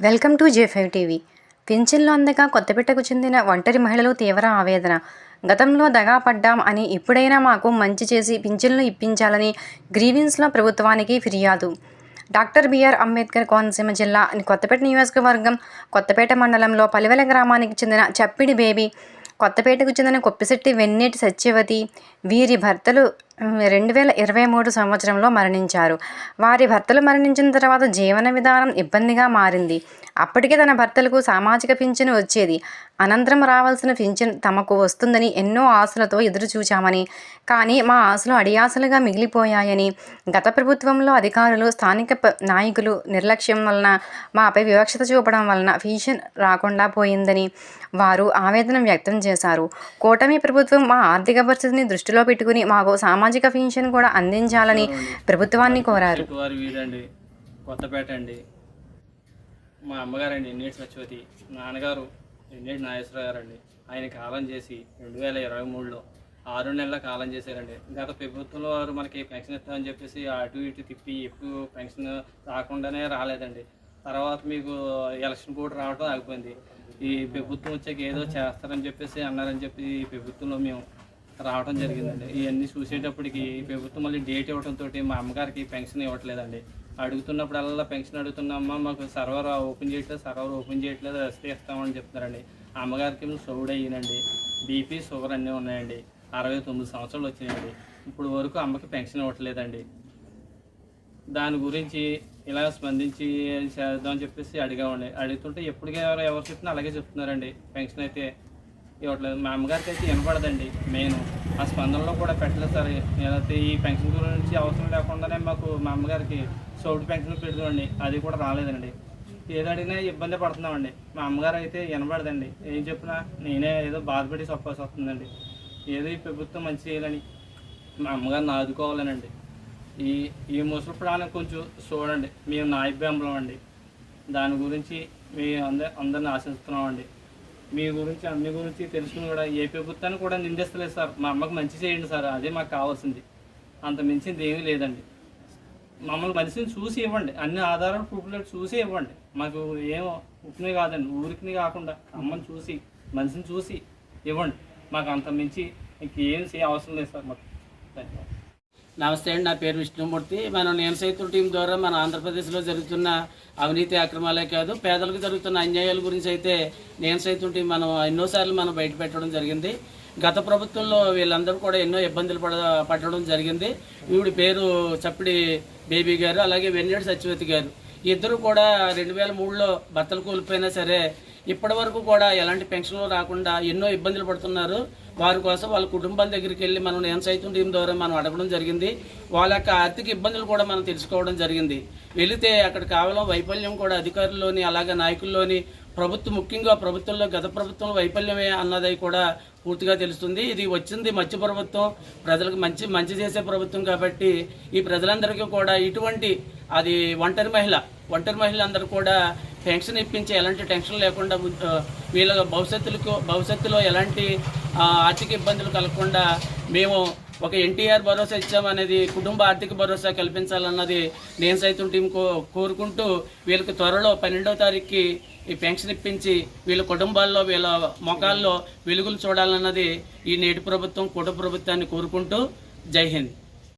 Welcome to J five TV. పింఛన్లు అందక కొత్తపేటకు చెందిన ఒంటరి మహిళలు తీవ్ర ఆవేదన. గతంలో దగా పడ్డాం అని ఇప్పుడైనా మాకు మంచి చేసి పింఛన్లు ఇప్పించాలని గ్రీవెన్స్లో ప్రభుత్వానికి ఫిర్యాదు. డాక్టర్ బిఆర్ అంబేద్కర్ కోనసీమ జిల్లా కొత్తపేట నియోజకవర్గం కొత్తపేట మండలంలో పలివెల గ్రామానికి చెందిన చప్పిడి బేబీ కొత్తపేటకు చెందిన కొప్పిశెట్టి వెన్నేటి సత్యవతి వీరి భర్తలు రెండు వేల ఇరవై మూడు సంవత్సరంలో మరణించారు. వారి భర్తలు మరణించిన తర్వాత జీవన విధానం ఇబ్బందిగా మారింది. అప్పటికే తన భర్తలకు సామాజిక పింఛను వచ్చేది. అనంతరం రావాల్సిన పింఛన్ తమకు వస్తుందని ఎన్నో ఆశలతో ఎదురు చూచామని కానీ మా ఆశలు అడియాసలుగా మిగిలిపోయాయని. గత ప్రభుత్వంలో అధికారులు స్థానిక నాయకులు నిర్లక్ష్యం వలన మాపై వివక్షత చూపడం వలన పింఛన్ రాకుండా పోయిందని వారు ఆవేదన వ్యక్తం చేశారు. కూటమి ప్రభుత్వం మా ఆర్థిక పరిస్థితిని దృష్టిలో పెట్టుకుని మాకు సామాజిక పింఛన్ కూడా అందించాలని ప్రభుత్వాన్ని కోరారు. కొత్తపేట అండి. మా అమ్మగారండి ఎన్నేటి సత్యవతి? నాన్నగారు ఎన్నేటి నాగేశ్వర గారు అండి ఆయన కాలం చేసి రెండు వేల ఇరవై మూడులో ఆరు నెలల కాలం చేశారండి. గత ప్రభుత్వంలో వారు మనకి పెన్షన్ ఇస్తామని చెప్పేసి అటు ఇటు తిప్పి ఎక్కువ పెన్షన్ రాకుండానే రాలేదండి. తర్వాత మీకు ఎలక్షన్ కూడా రావడం ఆగిపోయింది. ఈ ప్రభుత్వం వచ్చాక ఏదో చేస్తారని చెప్పేసి అన్నారని చెప్పి ఈ ప్రభుత్వంలో మేము రావడం జరిగిందండి. ఇవన్నీ చూసేటప్పటికి ప్రభుత్వం మళ్ళీ డేట్ ఇవ్వడంతో మా అమ్మగారికి పెన్షన్ ఇవ్వట్లేదండి. అడుగుతున్నప్పుడల్లా పెన్షన్ అడుగుతున్నామ్మా మాకు సర్వర్ ఓపెన్ చేయట్లేదు సర్వర్ ఓపెన్ చేయట్లేదు రెస్ట్ ఇస్తామని చెప్తున్నారండి. అమ్మగారికి ఏమో షుగర్ బీపీ షుగర్ అన్నీ ఉన్నాయండి. అరవై తొమ్మిది సంవత్సరాలు వచ్చినాయండి. ఇప్పుడు వరకు అమ్మకి పెన్షన్ ఇవ్వట్లేదండి. దాని గురించి ఇలా స్పందించి చేద్దామని చెప్పేసి అడిగామండి. అడుగుతుంటే ఎప్పటికే ఎవరు ఎవరు చెప్పినా అలాగే చెప్తున్నారండి. పెన్షన్ అయితే ఇవ్వట్లేదు. మా అమ్మగారికి అయితే వినపడదండి మెయిన్. ఆ స్పందనలో కూడా పెట్టలేదు సార్. నేనైతే ఈ పెన్షన్ గురించి అవసరం లేకుండానే మాకు మా అమ్మగారికి సౌటి పెన్షన్ పెడుతుందండి. అది కూడా రాలేదండి. ఏది అడిగినా ఇబ్బంది పడుతున్నామండి. మా అమ్మగారు అయితే వినబడదండి. ఏం చెప్పినా నేనే ఏదో బాధపడి చెప్పాల్సి వస్తుందండి ఏదో ఈ ప్రభుత్వం మంచి చేయాలని మా అమ్మగారిని ఆదుకోవాలనండి. ఈ ఈ ముసలి ప్రాణం కొంచెం చూడండి. మేము నాయబ్యాంబలం అండి. దాని గురించి మీ అందరి అందరిని ఆశిస్తున్నామండి. మీ గురించి అన్ని గురించి తెలుసుకుని కూడా ఏ ప్రభుత్వాన్ని కూడా నిందిస్తలేదు సార్. మా అమ్మకి మంచి చేయండి సార్ అదే మాకు కావాల్సింది. అంత మించింది ఏమీ లేదండి. మమ్మల్ని మనిషిని చూసి ఇవ్వండి. అన్ని ఆధారాలు ప్రూఫ్లు చూసి ఇవ్వండి. మాకు ఏమో ఉప్పునే కాదండి ఊరికి కాకుండా అమ్మని చూసి మనిషిని చూసి ఇవ్వండి. మాకు అంత మించి ఇంకేం చేయ అవసరం లేదు సార్ మాకు. ధన్యవాదాలు. నమస్తే అండి నా పేరు విష్ణుమూర్తి. మనం నేను సైతం టీం ద్వారా మన ఆంధ్రప్రదేశ్లో జరుగుతున్న అవినీతి అక్రమాలే కాదు పేదలకు జరుగుతున్న అన్యాయాల గురించి అయితే నేను సైతం టీం మనం ఎన్నోసార్లు మనం బయట పెట్టడం జరిగింది. గత ప్రభుత్వంలో వీళ్ళందరూ కూడా ఎన్నో ఇబ్బందులు పడ పడడం జరిగింది. ఈవిడ పేరు చప్పిడి బేబీ గారు అలాగే వెన్నెడు సత్యవతి గారు. ఇద్దరు కూడా రెండు వేల మూడులో భర్తలు కోల్పోయినా సరే ఇప్పటి వరకు కూడా ఎలాంటి పెన్షన్లు రాకుండా ఎన్నో ఇబ్బందులు పడుతున్నారు. వారి కోసం వాళ్ళ కుటుంబాల దగ్గరికి వెళ్ళి మనం నేను సైతం టీం ద్వారా మనం అడగడం జరిగింది. వాళ్ళ యొక్క ఆర్థిక ఇబ్బందులు కూడా మనం తెలుసుకోవడం జరిగింది. వెళితే అక్కడ కేవలం వైఫల్యం కూడా అధికారుల్లోని అలాగే నాయకుల్లోని ప్రభుత్వం ముఖ్యంగా ప్రభుత్వంలో గత ప్రభుత్వం వైఫల్యమే అన్నది కూడా పూర్తిగా తెలుస్తుంది. ఇది వచ్చింది మంచి ప్రభుత్వం. ప్రజలకు మంచి మంచి చేసే ప్రభుత్వం కాబట్టి ఈ ప్రజలందరికీ కూడా ఇటువంటి అది ఒంటరి మహిళ ఒంటరి మహిళలందరూ కూడా పెన్షన్ ఇప్పించి ఎలాంటి టెన్షన్ లేకుండా వీళ్ళ భవిష్యత్తులకు భవిష్యత్తులో ఎలాంటి ఆర్థిక ఇబ్బందులు కలగకుండా మేము ఒక ఎన్టీఆర్ భరోసా ఇచ్చామనేది కుటుంబ ఆర్థిక భరోసా కల్పించాలన్నది నేను సైతం టీం కో కోరుకుంటూ వీళ్ళకి త్వరలో పన్నెండవ తారీఖుకి ఈ పెన్షన్ ఇప్పించి వీళ్ళ కుటుంబాల్లో వీళ్ళ మొఖాల్లో వెలుగులు చూడాలన్నది ఈ నేటి ప్రభుత్వం కూట ప్రభుత్వాన్ని కోరుకుంటూ జై హింద్.